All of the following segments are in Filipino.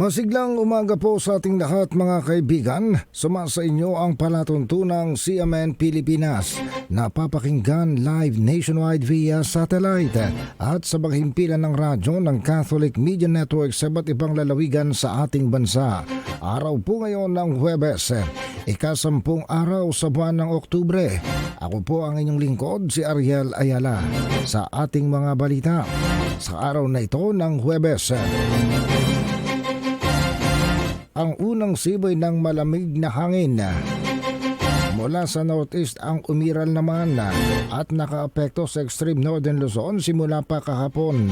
Masiglang umaga po sa ating lahat mga kaibigan. Sumasa inyo ang palatuntunang CMN Pilipinas. Napapakinggan live nationwide via satellite at sa baghimpilan ng radyo ng Catholic Media Network sa iba't ibang lalawigan sa ating bansa. Araw po ngayon ng Huwebes, ikasampung araw sa buwan ng Oktubre. Ako po ang inyong lingkod si Ariel Ayala sa ating mga balita. Sa araw na ito ng Huwebes, ang unang sibay ng malamig na hangin. Mula sa northeast ang umiral naman at nakaapekto sa extreme northern Luzon simula pa kahapon.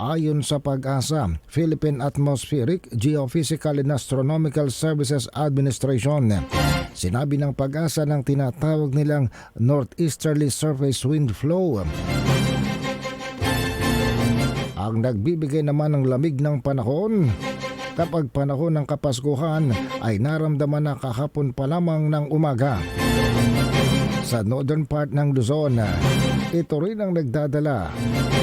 Ayon sa pag-asa, Philippine Atmospheric, Geophysical and Astronomical Services Administration. Sinabi ng pag-asa ng tinatawag nilang Northeasterly Surface Wind Flow ang nagbibigay naman ng lamig ng panahon kapag panahon ng Kapaskuhan ay naramdaman na kahapon pa lamang ng umaga. Sa northern part ng Luzon, ito rin ang nagdadala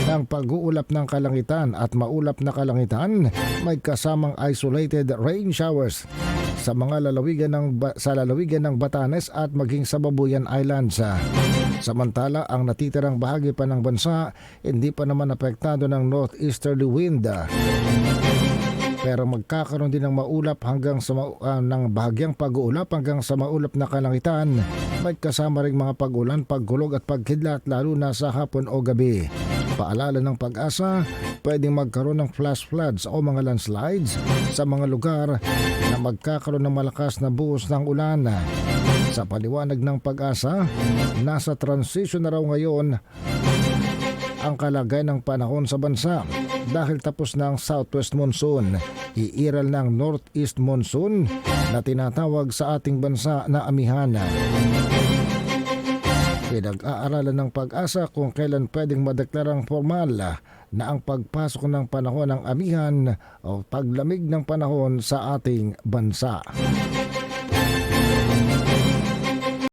ng pag-uulap ng kalangitan at maulap na kalangitan may kasamang isolated rain showers sa mga lalawigan ng sa lalawigan ng Batanes at maging sa Babuyan Islands. Samantala, ang natitirang bahagi pa ng bansa hindi pa naman apektado ng northeasterly wind. Pero magkakaroon din ng maulap hanggang sa ah, ng bahagyang pag-uulap hanggang sa maulap na kalangitan. May kasama ring mga pag-ulan, pagkulog at pagkidlat lalo na sa hapon o gabi. Paalala ng pag-asa, pwedeng magkaroon ng flash floods o mga landslides sa mga lugar na magkakaroon ng malakas na buhos ng ulan. Sa paliwanag ng pag-asa, nasa transition na raw ngayon ang kalagay ng panahon sa bansa dahil tapos na ang southwest monsoon. Iiral ng northeast monsoon na tinatawag sa ating bansa na amihan. Pinag-aaralan ng pag-asa kung kailan pwedeng madeklarang formal na ang pagpasok ng panahon ng amihan o paglamig ng panahon sa ating bansa.